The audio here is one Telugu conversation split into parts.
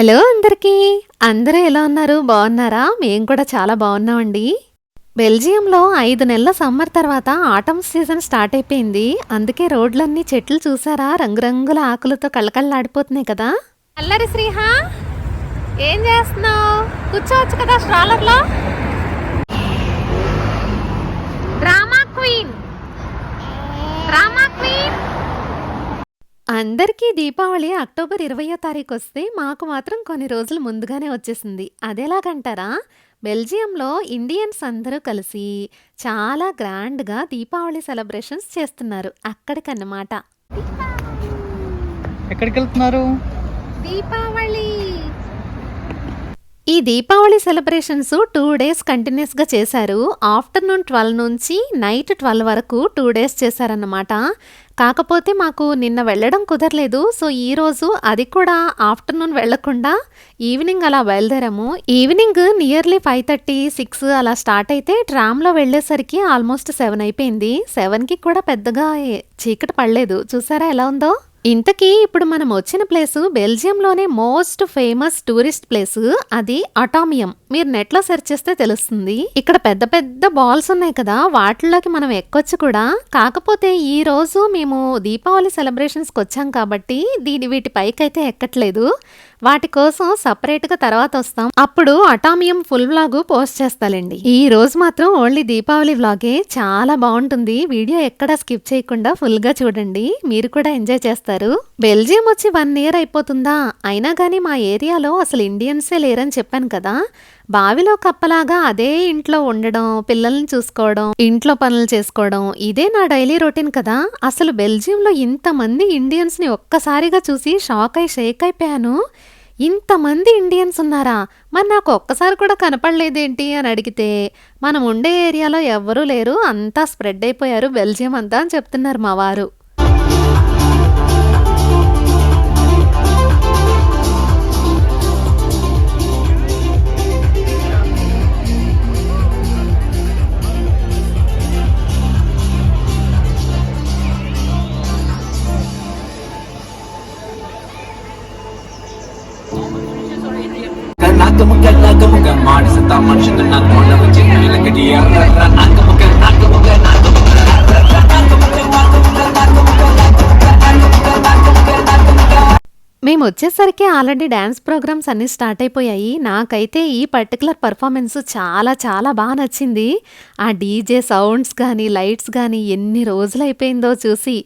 హలో అందరికీ. అందరూ ఎలా ఉన్నారు? బాగున్నారా? మేము కూడా చాలా బాగున్నామండి. బెల్జియంలో ఐదు నెలల సమ్మర్ తర్వాత ఆటమ్ సీజన్ స్టార్ట్ అయిపోయింది. అందుకే రోడ్లన్నీ చెట్లు చూసారా? రంగురంగుల ఆకులతో కళ్ళకళ్ళాడిపోతున్నాయి కదా. అల్లరి శ్రీహా ఏం చేస్తున్నావు? కూర్చోవచ్చు కదా స్ట్రాలర్లో? Drama queen. Drama queen. అందరికీ దీపావళి అక్టోబర్ ఇరవయో తారీఖు వస్తే మాకు మాత్రం కొన్ని రోజులు ముందుగానే వచ్చేసింది. అదెలాగంటారా? బెల్జియంలో ఇండియన్స్ అందరూ కలిసి చాలా గ్రాండ్గా దీపావళి సెలబ్రేషన్స్ చేస్తున్నారు. అక్కడికన్నమాట. ఎక్కడికి వెళ్తున్నారు దీపావళి! ఈ దీపావళి సెలబ్రేషన్స్ టూ డేస్ కంటిన్యూస్గా చేశారు. ఆఫ్టర్నూన్ ట్వెల్వ్ నుంచి నైట్ ట్వెల్వ్ వరకు టూ డేస్ చేశారన్నమాట. కాకపోతే మాకు నిన్న వెళ్ళడం కుదరలేదు. సో ఈ రోజు అది కూడా ఆఫ్టర్నూన్ వెళ్ళకుండా ఈవినింగ్ అలా బయలుదేరాము. Evening nearly five thirty six అలా స్టార్ట్ అయితే ట్రామ్లో వెళ్ళేసరికి ఆల్మోస్ట్ సెవెన్ అయిపోయింది. సెవెన్కి కూడా పెద్దగా చీకటి పడలేదు. చూసారా ఎలా ఉందో? ఇంతకీ ఇప్పుడు మనం వచ్చిన ప్లేసు బెల్జియంలోనే మోస్ట్ ఫేమస్ టూరిస్ట్ ప్లేసు అది అటామియం. మీరు నెట్లో సెర్చ్ చేస్తే తెలుస్తుంది. ఇక్కడ పెద్ద పెద్ద బాల్స్ ఉన్నాయి కదా వాటిలోకి మనం ఎక్కొచ్చు కూడా. కాకపోతే ఈ రోజు మేము దీపావళి సెలబ్రేషన్స్కి వచ్చాం కాబట్టి దీని వీటి పైకైతే ఎక్కట్లేదు. వాటి కోసం సపరేట్గా తర్వాత వస్తాం. అప్పుడు అటామియం ఫుల్ వ్లాగ్ పోస్ట్ చేస్తాలండి ఈ రోజు మాత్రం ఓన్లీ దీపావళి వ్లాగే. చాలా బాగుంటుంది. వీడియో ఎక్కడా స్కిప్ చేయకుండా ఫుల్గా చూడండి. మీరు కూడా ఎంజాయ్ చేస్తారు. బెల్జియం వచ్చి వన్ ఇయర్ అయిపోతుందా? అయినా కానీ మా ఏరియాలో అసలు ఇండియన్సే లేరని చెప్పాను కదా. బావిలో కప్పలాగా అదే ఇంట్లో ఉండడం పిల్లల్ని చూసుకోవడం ఇంట్లో పనులు చేసుకోవడం ఇదే నా డైలీ రొటీన్ కదా. అసలు బెల్జియంలో ఇంతమంది ఇండియన్స్ని ఒక్కసారిగా చూసి షాక్ అయి షేక్ అయిపోయాను. ఇంతమంది ఇండియన్స్ ఉన్నారా? మరి నాకు ఒక్కసారి కూడా కనపడలేదేంటి అని అడిగితే మనం ఉండే ఏరియాలో ఎవ్వరూ లేరు అంతా స్ప్రెడ్ అయిపోయారు బెల్జియం అంతా అని చెప్తున్నారు మా వారు. మేము వచ్చేసరికి ఆల్రెడీ డ్యాన్స్ ప్రోగ్రామ్స్ అన్నీ స్టార్ట్ అయిపోయాయి. నాకైతే ఈ పర్టికులర్ పర్ఫార్మెన్స్ చాలా చాలా బాగా నచ్చింది. ఆ డీజే సౌండ్స్ కానీ లైట్స్ కానీ ఎన్ని రోజులు అయిపోయిందో చూసి.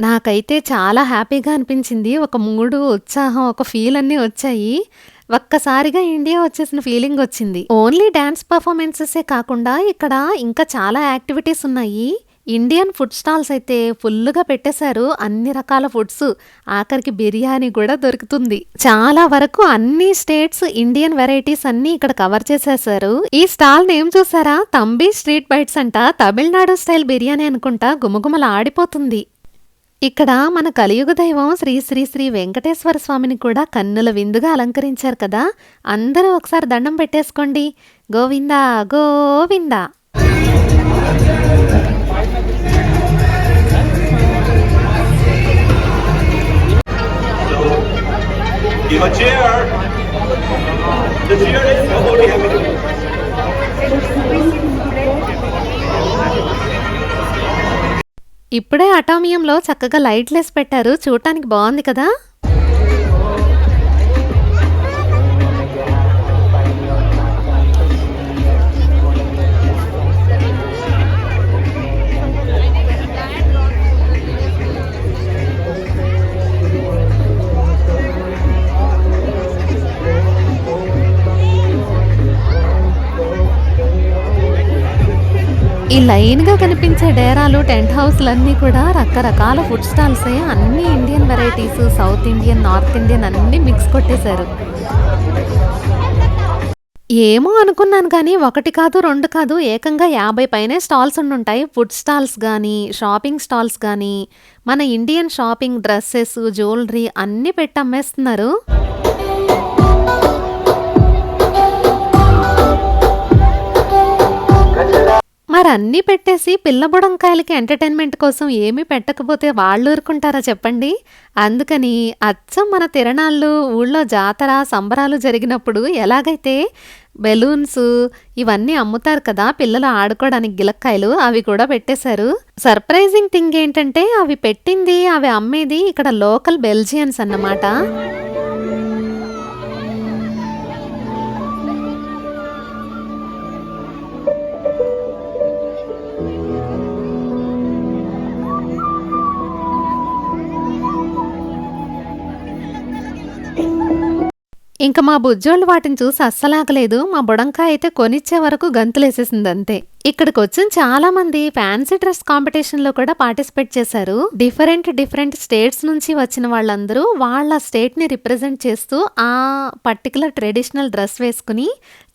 నాకైతే చాలా హ్యాపీగా అనిపించింది. ఒక మూడు ఉత్సాహం ఒక ఫీల్ అన్నీ వచ్చాయి. ఒక్కసారిగా ఇండియా వచ్చేసిన ఫీలింగ్ వచ్చింది. ఓన్లీ డ్యాన్స్ పర్ఫార్మెన్సెసే కాకుండా ఇక్కడ ఇంకా చాలా యాక్టివిటీస్ ఉన్నాయి. ఇండియన్ ఫుడ్ స్టాల్స్ అయితే ఫుల్గా పెట్టేశారు. అన్ని రకాల ఫుడ్స్. ఆఖరికి బిర్యానీ కూడా దొరుకుతుంది. చాలా వరకు అన్ని స్టేట్స్ ఇండియన్ వెరైటీస్ అన్ని ఇక్కడ కవర్ చేసేసారు ఈ స్టాల్ నేమ్ చూసారా? తంబి స్ట్రీట్ బైట్స్ అంట. తమిళనాడు స్టైల్ బిర్యానీ అనుకుంటా గుమగుమలు ఆడిపోతుంది ఇక్కడ మన కలియుగ దైవం శ్రీ శ్రీ శ్రీ వెంకటేశ్వర స్వామిని కూడా కన్నుల విందుగా అలంకరించారు కదా. అందరూ ఒకసారి దండం పెట్టేసుకోండి. Govinda Govinda. Give a cheer. The cheer is nobody having ఇప్పుడే అటామియంలో చక్కగా లైట్లెస్ పెట్టారు. చూడటానికి బాగుంది కదా? ఈ లైన్గా కనిపించే డేరాలు టెంట్ హౌస్లన్నీ కూడా రకరకాల ఫుడ్ స్టాల్సే అన్ని Indian varieties South Indian North Indian అన్నీ మిక్స్ కొట్టేశారు. ఏమో అనుకున్నాను కానీ ఒకటి కాదు రెండు కాదు ఏకంగా యాభై పైనే స్టాల్స్ ఉండుంటాయి. ఫుడ్ స్టాల్స్ కానీ షాపింగ్ స్టాల్స్ కానీ మన ఇండియన్ షాపింగ్ డ్రెస్సెస్ జ్యువెలరీ అన్నీ పెట్టి అమ్మేస్తున్నారు. మరి అన్నీ పెట్టేసి పిల్ల బుడంకాయలకి ఎంటర్టైన్మెంట్ కోసం ఏమీ పెట్టకపోతే వాళ్ళు ఊరుకుంటారా చెప్పండి? అందుకని అచ్చం మన తిరణాళ్ళు ఊళ్ళో జాతర సంబరాలు జరిగినప్పుడు ఎలాగైతే బెలూన్స్ ఇవన్నీ అమ్ముతారు కదా పిల్లలు ఆడుకోవడానికి గిలక్కాయలు అవి కూడా పెట్టేశారు. సర్ప్రైజింగ్ థింగ్ ఏంటంటే అవి పెట్టింది అవి అమ్మేది ఇక్కడ లోకల్ బెల్జియన్స్ అన్నమాట. ఇంక మా బుజ్జోళ్ళు వాటిని చూసి అస్సలాగలేదు. మా బుడంకాయ అయితే కొనిచ్చే వరకు గంతులేసేసింది అంతే ఇక్కడికి వచ్చిన చాలా మంది ఫ్యాన్సీ డ్రెస్ కాంపిటీషన్లో కూడా పార్టిసిపేట్ చేశారు. డిఫరెంట్ డిఫరెంట్ స్టేట్స్ నుంచి వచ్చిన వాళ్ళందరూ వాళ్ళ స్టేట్ని రిప్రజెంట్ చేస్తూ ఆ పర్టికులర్ ట్రెడిషనల్ డ్రెస్ వేసుకుని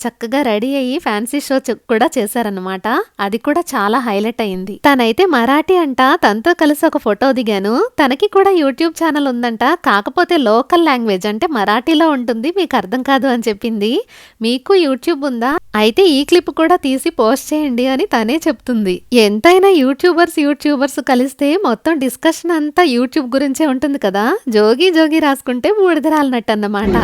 చక్కగా రెడీ అయ్యి ఫ్యాన్సీ షో కూడా చేశారనమాట అది కూడా చాలా హైలైట్ అయింది. తనైతే మరాఠీ అంట. తనతో కలిసి ఒక ఫోటో దిగాను. తనకి కూడా యూట్యూబ్ ఛానల్ ఉందంట. కాకపోతే లోకల్ లాంగ్వేజ్ అంటే మరాఠీలో ఉంటుంది. మీకు అర్థం కాదు అని చెప్పింది. మీకు యూట్యూబ్ ఉందా? అయితే ఈ క్లిప్ కూడా తీసి పోస్ట్ చేయండి. అని తనే చెప్తుంది. ఎంతైనా యూట్యూబర్స్ యూట్యూబర్స్ కలిస్తే మొత్తం డిస్కషన్ అంతా యూట్యూబ్ గురించే ఉంటుంది కదా? జోగి జోగి రాసుకుంటే బూడిద రాలినట్టు అన్నమాట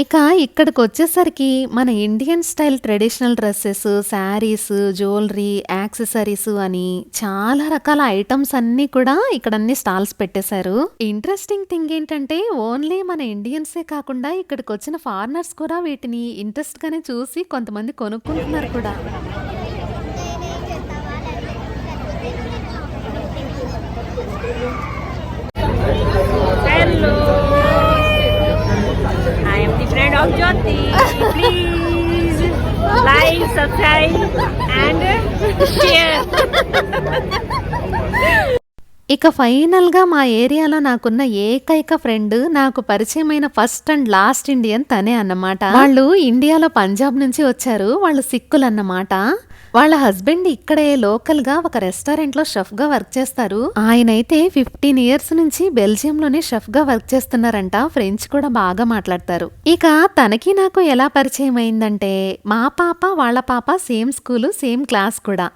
ఇక ఇక్కడికి వచ్చేసరికి మన Indian style traditional dresses sarees jewellery accessories అని చాలా రకాల ఐటమ్స్ అన్నీ కూడా ఇక్కడ అన్ని స్టాల్స్ పెట్టేశారు. ఇంట్రెస్టింగ్ థింగ్ ఏంటంటే ఓన్లీ మన ఇండియన్సే కాకుండా ఇక్కడికి వచ్చిన ఫారినర్స్ కూడా వీటిని ఇంట్రెస్ట్ గానే చూసి కొంతమంది కొనుక్కుంటున్నారు కూడా. Hello of Jyoti. Please like, subscribe and share. ఇక ఫైనల్గా మా ఏరియాలో నాకున్న ఏకైక ఫ్రెండ్ నాకు పరిచయమైన ఫస్ట్ అండ్ లాస్ట్ ఇండియన్ తనే అన్నమాట వాళ్ళు ఇండియాలో పంజాబ్ నుంచి వచ్చారు వాళ్ళు సిక్కులు అన్నమాట వాళ్ళ హస్బెండ్ ఇక్కడే లోకల్గా ఒక రెస్టారెంట్లో షెఫ్గా వర్క్ చేస్తారు. ఆయనైతే ఫిఫ్టీన్ ఇయర్స్ నుంచి బెల్జియం లోనే షెఫ్గా వర్క్ చేస్తున్నారంట. ఫ్రెంచ్ కూడా బాగా మాట్లాడతారు. ఇక తనకి నాకు ఎలా పరిచయం అయిందంటే మా పాప వాళ్ళ పాప సేమ్ స్కూలు సేమ్ క్లాస్ కూడా.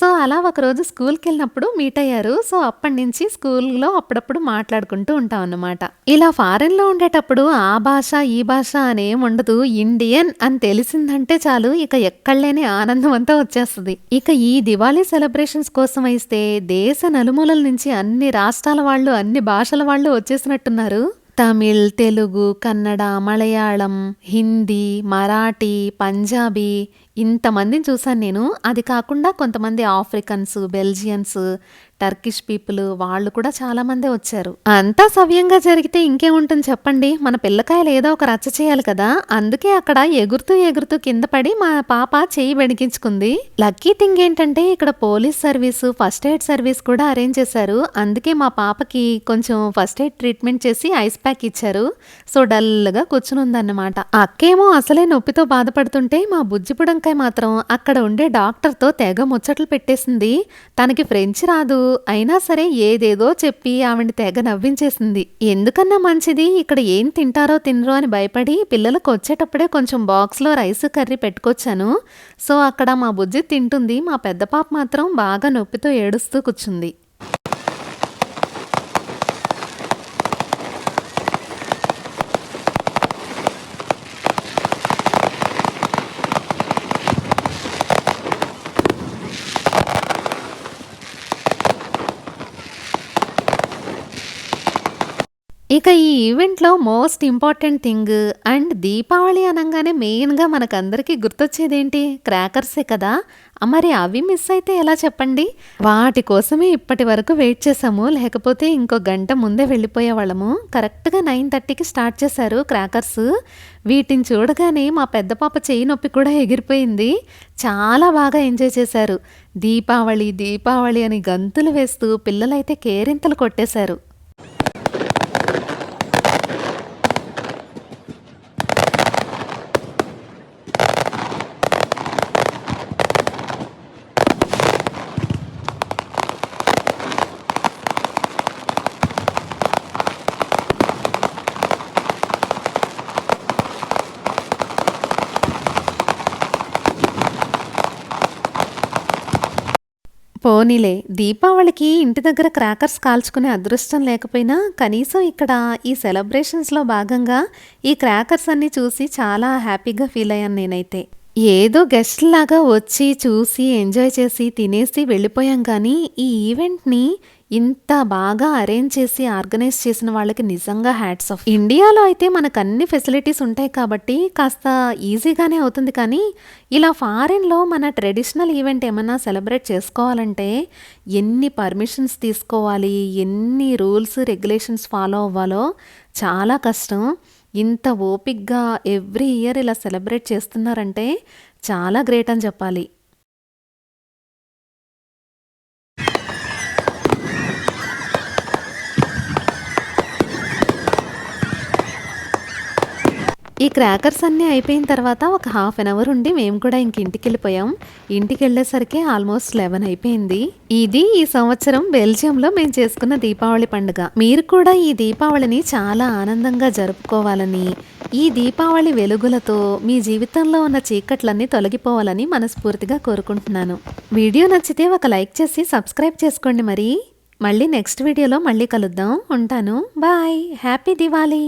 సో అలా ఒకరోజు స్కూల్కి వెళ్ళినప్పుడు మీట్ అయ్యారు. సో అప్పటి నుంచి స్కూల్లో అప్పుడప్పుడు మాట్లాడుకుంటూ ఉంటాం అన్నమాట. ఇలా ఫారెన్లో ఉండేటప్పుడు ఆ భాష ఈ భాష అనేం ఉండదు. ఇండియన్ అని తెలిసిందంటే చాలు. ఇక ఎక్కడలేని ఆనందం అంతా వచ్చేస్తుంది. ఇక ఈ దివాళీ సెలబ్రేషన్స్ కోసం అయితే దేశ నలుమూలల నుంచి అన్ని రాష్ట్రాల వాళ్ళు అన్ని భాషల వాళ్ళు వచ్చేసినట్టున్నారు. తమిళ్ తెలుగు కన్నడ మలయాళం హిందీ మరాఠీ పంజాబీ ఇంతమందిని చూశాను నేను. అది కాకుండా కొంతమంది ఆఫ్రికన్స్ బెల్జియన్స్ టర్కిష్ పీపుల్ వాళ్ళు కూడా చాలామందే వచ్చారు. అంతా సవ్యంగా జరిగితే ఇంకేముంటుంది చెప్పండి? మన పిల్లకాయలు ఏదో ఒక రచ్చ చేయాలి కదా. అందుకే అక్కడ ఎగురుతూ ఎగురుతూ కింద పడి మా పాప చేయి బెణికించుకుంది లక్కీ థింగ్ ఏంటంటే ఇక్కడ police service first aid service కూడా అరేంజ్ చేశారు. అందుకే మా పాపకి కొంచెం ఫస్ట్ ఎయిడ్ ట్రీట్మెంట్ చేసి ఐస్ ప్యాక్ ఇచ్చారు. సో డల్గా కూర్చుని ఉందన్నమాట అక్కేమో అసలే నొప్పితో బాధపడుతుంటే మా బుజ్జి బుడంకాయ మాత్రం అక్కడ ఉండే డాక్టర్తో తెగ ముచ్చట్లు పెట్టేసింది. తనకి ఫ్రెంచ్ రాదు. అయినా సరే ఏదేదో చెప్పి ఆవిడ తెగ నవ్వించేసింది. ఎందుకన్నా మంచిది? ఇక్కడ ఏం తింటారో తినరో అని భయపడి పిల్లలకు వచ్చేటప్పుడే కొంచెం బాక్స్లో రైస్ కర్రీ పెట్టుకొచ్చాను. సో అక్కడ మా బుజ్జి తింటుంది. మా పెద్ద పాప మాత్రం బాగా నొప్పితో ఏడుస్తూ కూర్చుంది. ఇక ఈ ఈవెంట్లో most important thing and Deepavali అనగానే మెయిన్గా మనకందరికీ గుర్తొచ్చేదేంటి? క్రాకర్సే కదా. మరి అవి మిస్ అయితే ఎలా చెప్పండి? వాటి కోసమే ఇప్పటి వరకు వెయిట్ చేసాము లేకపోతే ఇంకో గంట ముందే వెళ్ళిపోయే వాళ్ళము. కరెక్ట్గా నైన్ థర్టీకి స్టార్ట్ చేశారు క్రాకర్స్. వీటిని చూడగానే మా పెద్ద పాప చేయి నొప్పి కూడా ఎగిరిపోయింది. చాలా బాగా ఎంజాయ్ చేశారు. దీపావళి దీపావళి అని గంతులు వేస్తూ పిల్లలైతే కేరింతలు కొట్టేశారు. పోనీలే. దీపావళికి ఇంటి దగ్గర క్రాకర్స్ కాల్చుకునే అదృష్టం లేకపోయినా కనీసం ఇక్కడ ఈ సెలబ్రేషన్స్లో భాగంగా ఈ క్రాకర్స్ అన్ని చూసి చాలా హ్యాపీగా ఫీల్ అయ్యాను నేనైతే. ఏదో గెస్ట్ లాగా వచ్చి చూసి ఎంజాయ్ చేసి తినేసి వెళ్ళిపోయాం కానీ ఈ ఈవెంట్ని ఇంత బాగా అరేంజ్ చేసి ఆర్గనైజ్ చేసిన వాళ్ళకి నిజంగా హ్యాట్స్ ఆఫ్. ఇండియాలో అయితే మనకు అన్ని ఫెసిలిటీస్ ఉంటాయి కాబట్టి కాస్త ఈజీగానే అవుతుంది కానీ ఇలా ఫారిన్లో మన ట్రెడిషనల్ ఈవెంట్ ఏమన్నా సెలబ్రేట్ చేసుకోవాలంటే ఎన్ని పర్మిషన్స్ తీసుకోవాలి ఎన్ని రూల్స్ రెగ్యులేషన్స్ ఫాలో అవ్వాలో చాలా కష్టం. ఇంత ఓపిక్గా ఎవ్రీ ఇయర్ ఇలా సెలబ్రేట్ చేస్తున్నారంటే చాలా గ్రేట్ అని చెప్పాలి. ఈ క్రాకర్స్ అన్నీ అయిపోయిన తర్వాత ఒక హాఫ్ అన్ అవర్ ఉండి మేము కూడా ఇంక ఇంటికి వెళ్ళిపోయాం ఇంటికి వెళ్ళేసరికి ఆల్మోస్ట్ లెవెన్ అయిపోయింది. ఇది ఈ సంవత్సరం బెల్జియంలో మేము చేసుకున్న దీపావళి పండుగ. మీరు కూడా ఈ దీపావళిని చాలా ఆనందంగా జరుపుకోవాలని ఈ దీపావళి వెలుగులతో మీ జీవితంలో ఉన్న చీకట్లన్నీ తొలగిపోవాలని మనస్ఫూర్తిగా కోరుకుంటున్నాను. వీడియో నచ్చితే ఒక లైక్ చేసి సబ్స్క్రైబ్ చేసుకోండి మరి. మళ్ళీ నెక్స్ట్ వీడియోలో మళ్ళీ కలుద్దాం. ఉంటాను. బాయ్. హ్యాపీ దివాళీ.